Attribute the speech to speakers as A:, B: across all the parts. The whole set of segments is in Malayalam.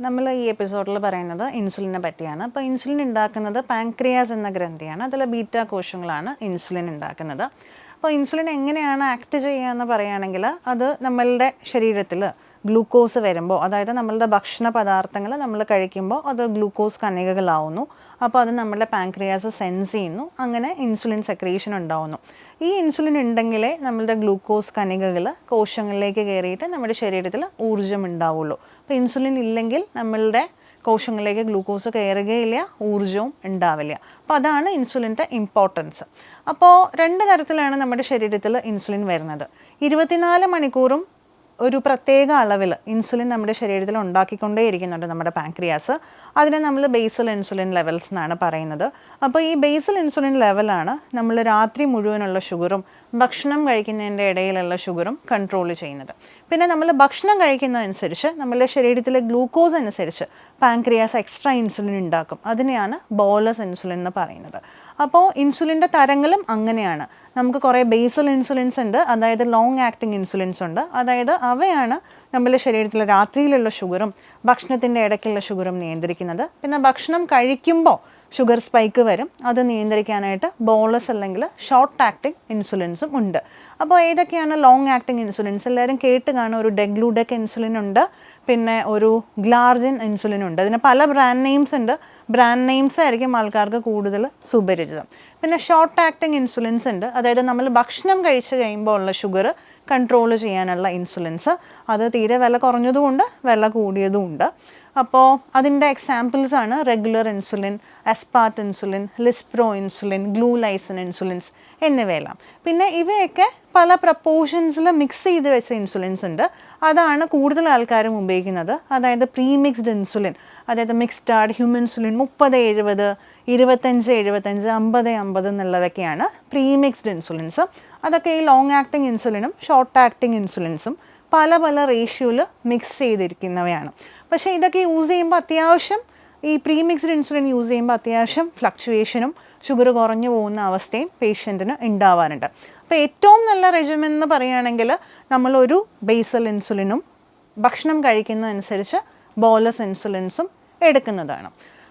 A: നമ്മൾ ഈ എപ്പിസോഡിൽ പറയുന്നത് ഇൻസുലിനെ പറ്റിയാണ്. അപ്പോൾ ഇൻസുലിൻ ഉണ്ടാക്കുന്നത് പാൻക്രിയാസ് എന്ന ഗ്രന്ഥിയാണ്. അതിലെ ബീറ്റ കോശങ്ങളാണ് ഇൻസുലിൻ ഉണ്ടാക്കുന്നത്. അപ്പോൾ ഇൻസുലിൻ എങ്ങനെയാണ് ആക്ട് ചെയ്യുക എന്ന് പറയുകയാണെങ്കിൽ അത് നമ്മളുടെ ശരീരത്തിൽ ഗ്ലൂക്കോസ് വരുമ്പോൾ അതായത് നമ്മളുടെ ഭക്ഷണ പദാർത്ഥങ്ങൾ നമ്മൾ കഴിക്കുമ്പോൾ അത് ഗ്ലൂക്കോസ് കണികകളാവുന്നു. അപ്പോൾ അത് നമ്മളുടെ പാൻക്രിയാസ് സെൻസ് ചെയ്യുന്നു. അങ്ങനെ ഇൻസുലിൻ സെക്രീഷൻ ഉണ്ടാവുന്നു. ഈ ഇൻസുലിൻ ഉണ്ടെങ്കിലേ നമ്മളുടെ ഗ്ലൂക്കോസ് കണികകൾ കോശങ്ങളിലേക്ക് കയറിയിട്ട് നമ്മുടെ ശരീരത്തിൽ ഊർജം ഉണ്ടാവുള്ളൂ. അപ്പോൾ ഇൻസുലിൻ ഇല്ലെങ്കിൽ നമ്മളുടെ കോശങ്ങളിലേക്ക് ഗ്ലൂക്കോസ് കയറുകയില്ല ഊർജവും ഉണ്ടാവില്ല. അപ്പോൾ അതാണ് ഇൻസുലിന്റെ ഇമ്പോർട്ടൻസ് അപ്പോൾ രണ്ട് തരത്തിലാണ് നമ്മുടെ ശരീരത്തിൽ ഇൻസുലിൻ വരുന്നത്. ഇരുപത്തിനാല് മണിക്കൂറും ഒരു പ്രത്യേക അളവിൽ ഇൻസുലിൻ നമ്മുടെ ശരീരത്തിൽ ഉണ്ടാക്കിക്കൊണ്ടേയിരിക്കുന്നുണ്ട് നമ്മുടെ പാൻക്രിയാസ്. അതിനെ നമ്മൾ ബേസൽ ഇൻസുലിൻ ലെവൽസ് എന്നാണ് പറയുന്നത്. അപ്പോൾ ഈ ബേസൽ ഇൻസുലിൻ ലെവലാണ് നമ്മൾ രാത്രി മുഴുവനുള്ള ഷുഗറും ഭക്ഷണം കഴിക്കുന്നതിന്റെ ഇടയിലുള്ള ഷുഗറും കൺട്രോൾ ചെയ്യുന്നത്. പിന്നെ നമ്മൾ ഭക്ഷണം കഴിക്കുന്നതനുസരിച്ച് നമ്മുടെ ശരീരത്തിലെ ഗ്ലൂക്കോസ് അനുസരിച്ച് പാൻക്രിയാസ് എക്സ്ട്രാ ഇൻസുലിൻ ഉണ്ടാക്കും. അതിനെയാണ് ബോലസ് ഇൻസുലിൻ എന്ന് പറയുന്നത്. അപ്പോൾ ഇൻസുലിന്റെ തരങ്ങളും അങ്ങനെയാണ്. നമുക്ക് കുറേ ബേസൽ ഇൻസുലിൻസ് ഉണ്ട്. അതായത് ലോങ് ആക്ടിങ് ഇൻസുലിൻസ് ഉണ്ട്. അതായത് അവയാണ് നമ്മുടെ ശരീരത്തിലെ രാത്രിയിലുള്ള ഷുഗറും ഭക്ഷണത്തിന്റെ ഇടയ്ക്കുള്ള ഷുഗറും നിയന്ത്രിക്കുന്നത്. പിന്നെ ഭക്ഷണം കഴിക്കുമ്പോൾ ഷുഗർ സ്പൈക്ക് വരും. അത് നിയന്ത്രിക്കാനായിട്ട് ബോളസ് അല്ലെങ്കിൽ ഷോർട്ട് ആക്ടിങ് ഇൻസുലിൻസും ഉണ്ട്. അപ്പോൾ ഏതൊക്കെയാണ് ലോങ് ആക്ടിങ് ഇൻസുലിൻസ് എല്ലാവരും കേട്ട് കാണും ഒരു ഡെഗ്ലൂഡെക് ഇൻസുലിൻ ഉണ്ട്. പിന്നെ ഒരു ഗ്ലാർജിൻ ഇൻസുലിൻ ഉണ്ട്. അതിന് പല ബ്രാൻഡ് നെയിംസ് ഉണ്ട്. ബ്രാൻഡ് നെയിംസ് ആയിരിക്കും ആൾക്കാർക്ക് കൂടുതൽ സുപരിചിതം. പിന്നെ ഷോർട്ട് ആക്ടിങ് ഇൻസുലിൻസ് ഉണ്ട്. അതായത് നമ്മൾ ഭക്ഷണം കഴിച്ച് കഴിയുമ്പോൾ ഉള്ള ഷുഗർ കൺട്രോൾ ചെയ്യാനുള്ള ഇൻസുലിൻസ് അത് തീരെ വില കുറഞ്ഞതുമുണ്ട് വില കൂടിയതുമുണ്ട് അപ്പോൾ അതിന്റെ എക്സാമ്പിൾസ് ആണ് regular insulin aspart insulin lispro insulin glulisine insulins എന്നിവയെല്ലാം. പിന്നെ ഇവയൊക്കെ പല പ്രപ്പോർഷൻസിൽ മിക്സ് ചെയ്ത് വെച്ച ഇൻസുലിൻസ് ഉണ്ട്. അതാണ് കൂടുതൽ ആൾക്കാരും ഉപയോഗിക്കുന്നത്. അതായത് പ്രീമിക്സ്ഡ് ഇൻസുലിൻ അതായത് മിക്സ്ഡ് ഹ്യൂമൻ ഇൻസുലിൻ മുപ്പത് എഴുപത് ഇരുപത്തഞ്ച് എഴുപത്തഞ്ച് അമ്പത് അമ്പത് എന്നുള്ളതൊക്കെയാണ് പ്രീമിക്സ്ഡ് ഇൻസുലിൻസ് അതൊക്കെ ഈ ലോങ് ആക്ടിങ് ഇൻസുലിനും ഷോർട്ട് ആക്ടിങ് ഇൻസുലിൻസും പല പല റേഷ്യോയിൽ മിക്സ് ചെയ്തിരിക്കുന്നവയാണ്. പക്ഷേ ഇതൊക്കെ യൂസ് ചെയ്യുമ്പോൾ അത്യാവശ്യം ഈ പ്രീമിക്സ്ഡ് ഇൻസുലിൻ യൂസ് ചെയ്യുമ്പോൾ അത്യാവശ്യം ഫ്ലക്ച്വേഷനും ഷുഗർ കുറഞ്ഞു പോകുന്ന അവസ്ഥയും പേഷ്യന്റിന് ഉണ്ടാവാറുണ്ട് അപ്പോൾ ഏറ്റവും നല്ല റെജിമെൻ എന്ന് പറയുകയാണെങ്കിൽ നമ്മളൊരു ബേസൽ ഇൻസുലിനും ഭക്ഷണം കഴിക്കുന്നതനുസരിച്ച് ബോലസ് ഇൻസുലിൻസും എടുക്കുന്നതാണ്.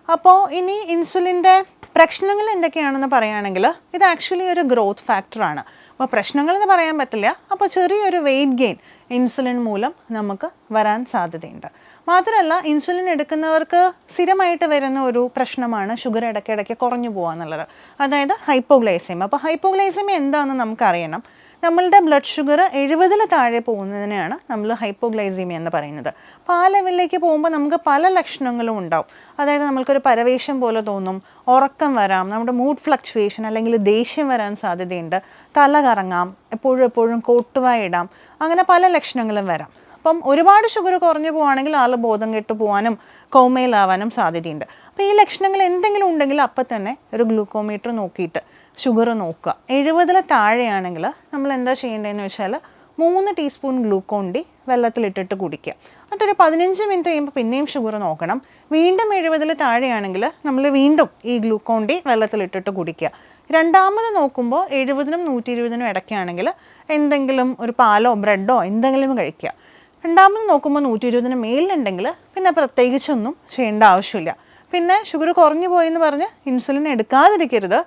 A: അപ്പോൾ ഇനി ഇൻസുലിന്റെ പ്രശ്നങ്ങൾ എന്തൊക്കെയാണെന്ന് പറയുകയാണെങ്കിൽ ഇത് ആക്ച്വലി ഒരു ഗ്രോത്ത് ഫാക്ടറാണ് അപ്പോൾ പ്രശ്നങ്ങൾ എന്ന് പറയാൻ പറ്റില്ല. അപ്പോൾ ചെറിയൊരു വെയിറ്റ് ഗെയിൻ ഇൻസുലിൻ മൂലം നമുക്ക് വരാൻ സാധ്യതയുണ്ട്. മാത്രമല്ല ഇൻസുലിൻ എടുക്കുന്നവർക്ക് സ്ഥിരമായിട്ട് വരുന്ന ഒരു പ്രശ്നമാണ് ഷുഗർ ഇടയ്ക്കിടയ്ക്ക് കുറഞ്ഞു പോകുക എന്നുള്ളത്. അതായത് ഹൈപ്പോഗ്ലൈസീമ അപ്പോൾ ഹൈപ്പോഗ്ലൈസീമ എന്താണെന്ന് നമുക്കറിയണം. നമ്മളുടെ ബ്ലഡ് ഷുഗർ എഴുപതിൽ താഴെ പോകുന്നതിനെയാണ് നമ്മൾ ഹൈപ്പോഗ്ലൈസീമിയ എന്ന് പറയുന്നത്. അപ്പോൾ ആ ലെവലിലേക്ക് പോകുമ്പോൾ നമുക്ക് പല ലക്ഷണങ്ങളും ഉണ്ടാവും. അതായത് നമുക്കൊരു പരവേശം പോലെ തോന്നും ഉറക്കം വരാം നമ്മുടെ മൂഡ് ഫ്ലക്ച്വേഷൻ അല്ലെങ്കിൽ ദേഷ്യം വരാൻ സാധ്യതയുണ്ട് തല കറങ്ങാം എപ്പോഴും എപ്പോഴും കോട്ടുവായിടാം അങ്ങനെ പല ലക്ഷണങ്ങളും വരാം. അപ്പം ഒരുപാട് ഷുഗർ കുറഞ്ഞു പോവുകയാണെങ്കിൽ ആൾ ബോധം കെട്ട് പോകാനും കോമയിലാവാനും സാധ്യതയുണ്ട്. അപ്പോൾ ഈ ലക്ഷണങ്ങൾ എന്തെങ്കിലും ഉണ്ടെങ്കിൽ അപ്പം തന്നെ ഒരു ഗ്ലൂക്കോമീറ്റർ നോക്കിയിട്ട് ഷുഗർ നോക്കുക. എഴുപതിൽ താഴെയാണെങ്കിൽ നമ്മൾ എന്താ ചെയ്യേണ്ടതെന്ന് വെച്ചാൽ മൂന്ന് ടീസ്പൂൺ ഗ്ലൂക്കോൺ ഡി വെള്ളത്തിലിട്ടിട്ട് കുടിക്കുക. എന്നിട്ടൊരു പതിനഞ്ച് മിനിറ്റ് കഴിയുമ്പോൾ പിന്നെയും ഷുഗർ നോക്കണം. വീണ്ടും എഴുപതിൽ താഴെയാണെങ്കിൽ നമ്മൾ വീണ്ടും ഈ ഗ്ലൂക്കോൺ ഡി വെള്ളത്തിലിട്ടിട്ട് കുടിക്കുക. രണ്ടാമത് നോക്കുമ്പോൾ എഴുപതിനും നൂറ്റി ഇരുപതിനും ഇടയ്ക്കാണെങ്കിൽ എന്തെങ്കിലും ഒരു പാലോ ബ്രെഡോ എന്തെങ്കിലും കഴിക്കുക. രണ്ടാമത് നോക്കുമ്പോൾ നൂറ്റി ഇരുപതിന് മേലിലുണ്ടെങ്കിൽ പിന്നെ പ്രത്യേകിച്ചൊന്നും ചെയ്യേണ്ട ആവശ്യമില്ല. പിന്നെ ഷുഗർ കുറഞ്ഞു പോയെന്ന് പറഞ്ഞ് ഇൻസുലിൻ എടുക്കാതിരിക്കരുത്.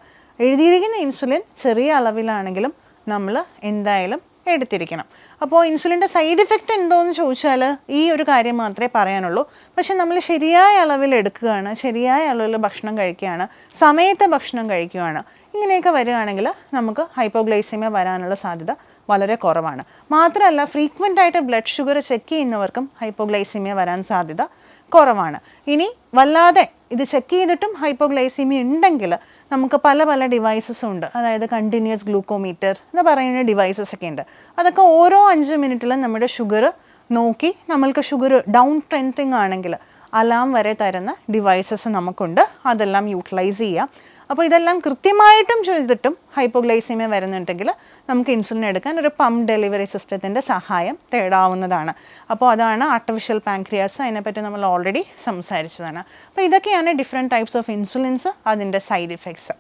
A: എഴുതിയിരിക്കുന്ന ഇൻസുലിൻ ചെറിയ അളവിലാണെങ്കിലും നമ്മൾ എന്തായാലും എടുത്തിരിക്കണം. അപ്പോൾ ഇൻസുലിന്റെ സൈഡ് ഇഫക്റ്റ് എന്തോന്ന് ചോദിച്ചാൽ ഈ ഒരു കാര്യം മാത്രമേ പറയാനുള്ളൂ. പക്ഷേ നമ്മൾ ശരിയായ അളവിൽ എടുക്കുകയാണ് ശരിയായ അളവിൽ ഭക്ഷണം കഴിക്കുകയാണ് സമയത്ത് ഭക്ഷണം കഴിക്കുകയാണ്. ഇങ്ങനെയൊക്കെ വരികയാണെങ്കിൽ നമുക്ക് ഹൈപ്പോഗ്ലൈസിമിയ വരാനുള്ള സാധ്യത വളരെ കുറവാണ്. മാത്രമല്ല ഫ്രീക്വന്റ് ആയിട്ട് ബ്ലഡ് ഷുഗർ ചെക്ക് ചെയ്യുന്നവർക്കും ഹൈപ്പോഗ്ലൈസിമിയ വരാൻ സാധ്യത കുറവാണ്. ഇനി വല്ലാതെ ഇത് ചെക്ക് ചെയ്തിട്ടും ഹൈപ്പോഗ്ലൈസിമിയ ഉണ്ടെങ്കിൽ നമുക്ക് പല പല ഡിവൈസസും ഉണ്ട്. അതായത് കണ്ടിന്യൂസ് ഗ്ലൂക്കോമീറ്റർ എന്ന് പറയുന്ന ഡിവൈസസ് ഒക്കെ ഉണ്ട്. അതൊക്കെ ഓരോ അഞ്ച് മിനിറ്റിലും നമ്മുടെ ഷുഗർ നോക്കി നമ്മൾക്ക് ഷുഗർ ഡൗൺ ട്രെൻഡിങ് ആണെങ്കിൽ അലാം വരെ തരുന്ന ഡിവൈസസ് നമുക്കുണ്ട്. അതെല്ലാം യൂട്ടിലൈസ് ചെയ്യാം. അപ്പോൾ ഇതെല്ലാം കൃത്യമായിട്ടും ചെയ്തിട്ടും ഹൈപ്പോഗ്ലൈസീമിയ വരുന്നുണ്ടെങ്കിൽ നമുക്ക് ഇൻസുലിൻ എടുക്കാൻ ഒരു പമ്പ് ഡെലിവറി സിസ്റ്റത്തിന്റെ സഹായം തേടാവുന്നതാണ്. അപ്പോൾ അതാണ് ആർട്ടിഫിഷ്യൽ പാൻക്രിയാസ് അതിനെപ്പറ്റി നമ്മൾ ഓൾറെഡി സംസാരിച്ചതാണ്. അപ്പോൾ ഇതൊക്കെയാണ് ഡിഫറെന്റ് ടൈപ്സ് ഓഫ് ഇൻസുലിൻസ് അതിന്റെ സൈഡ് ഇഫക്ട്സ്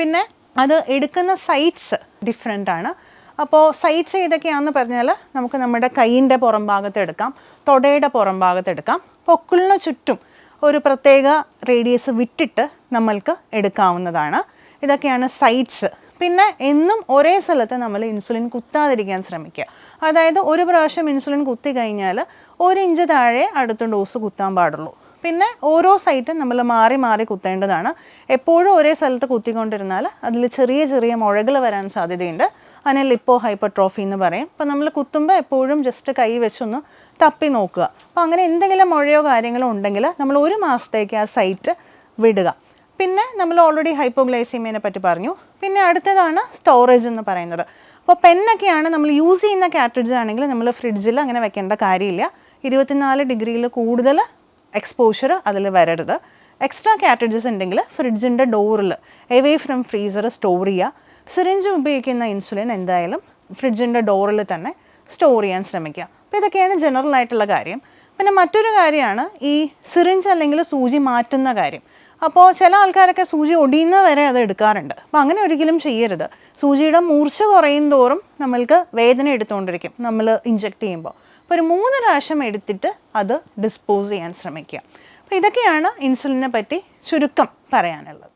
A: പിന്നെ അത് എടുക്കുന്ന സൈറ്റ്സ് ഡിഫറെന്റ് ആണ്. അപ്പോൾ സൈഡ്സ് ഏതൊക്കെയാണെന്ന് പറഞ്ഞാൽ നമുക്ക് നമ്മുടെ കൈയിന്റെ പുറം ഭാഗത്ത് എടുക്കാം തൊടയുടെ പുറം ഭാഗത്ത് എടുക്കാം. പൊക്കിളിന് ചുറ്റും ഒരു പ്രത്യേക റേഡിയസ് വിട്ടിട്ട് നമ്മൾക്ക് എടുക്കാവുന്നതാണ്. ഇതൊക്കെയാണ് സൈഡ്സ് പിന്നെ എന്നും ഒരേ സ്ഥലത്ത് നമ്മൾ ഇൻസുലിൻ കുത്താതിരിക്കാൻ ശ്രമിക്കുക. അതായത് ഒരു പ്രാവശ്യം ഇൻസുലിൻ കുത്തി കഴിഞ്ഞാൽ ഒരു ഇഞ്ച് താഴെ അടുത്ത ഡോസ് കുത്താൻ പാടുള്ളൂ. പിന്നെ ഓരോ സൈറ്റും നമ്മൾ മാറി മാറി കുത്തേണ്ടതാണ്. എപ്പോഴും ഒരേ സ്ഥലത്ത് കുത്തിക്കൊണ്ടിരുന്നാൽ അതിൽ ചെറിയ ചെറിയ മുഴകൾ വരാൻ സാധ്യതയുണ്ട്. അതിനെ ലിപ്പോ ഹൈപ്പർട്രോഫി എന്ന് പറയും. അപ്പോൾ നമ്മൾ കുത്തുമ്പോൾ എപ്പോഴും ജസ്റ്റ് കൈ വെച്ചൊന്ന് തപ്പി നോക്കുക. അപ്പോൾ അങ്ങനെ എന്തെങ്കിലും മുഴയോ കാര്യങ്ങളോ ഉണ്ടെങ്കിൽ നമ്മൾ ഒരു മാസത്തേക്ക് ആ സൈറ്റ് വിടുക. പിന്നെ നമ്മൾ ഓൾറെഡി ഹൈപ്പോഗ്ലൈസീമിയനെ പറ്റി പറഞ്ഞു. പിന്നെ അടുത്തതാണ് സ്റ്റോറേജ് എന്ന് പറയുന്നത്. അപ്പോൾ പെന്നൊക്കെയാണ് നമ്മൾ യൂസ് ചെയ്യുന്ന കാറ്റഡ്ജ് ആണെങ്കിൽ നമ്മൾ ഫ്രിഡ്ജിൽ അങ്ങനെ വെക്കേണ്ട കാര്യമില്ല. ഇരുപത്തിനാല് ഡിഗ്രിയിൽ കൂടുതൽ എക്സ്പോഷർ അതിൽ വരരുത്. എക്സ്ട്രാ കാറ്റഡ്ജസ് ഉണ്ടെങ്കിൽ ഫ്രിഡ്ജിന്റെ ഡോറിൽ എവേ ഫ്രം ഫ്രീസർ സ്റ്റോർ ചെയ്യുക. സിറിഞ്ച് ഉപയോഗിക്കുന്ന ഇൻസുലിൻ എന്തായാലും ഫ്രിഡ്ജിന്റെ ഡോറിൽ തന്നെ സ്റ്റോർ ചെയ്യാൻ ശ്രമിക്കുക. അപ്പോൾ ഇതൊക്കെയാണ് ജനറൽ ആയിട്ടുള്ള കാര്യം. പിന്നെ മറ്റൊരു കാര്യമാണ് ഈ സിറിഞ്ച് അല്ലെങ്കിൽ സൂചി മാറ്റുന്ന കാര്യം. അപ്പോൾ ചില ആൾക്കാരൊക്കെ സൂചി ഒടിയുന്ന വരെ അത് എടുക്കാറുണ്ട്. അപ്പോൾ അങ്ങനെ ഒരിക്കലും ചെയ്യരുത്. സൂചിയുടെ മൂർച്ച കുറയും തോറും നമ്മൾക്ക് വേദന എടുത്തുകൊണ്ടിരിക്കും. നമ്മൾ ഇഞ്ചെക്ട് ചെയ്യുമ്പോൾ. അപ്പോൾ ഒരു മൂന്ന് പ്രാവശ്യം എടുത്തിട്ട് അത് ഡിസ്പോസ് ചെയ്യാൻ ശ്രമിക്കുക. അപ്പോൾ ഇതൊക്കെയാണ് ഇൻസുലിനെ പറ്റി ചുരുക്കം പറയാനുള്ളത്.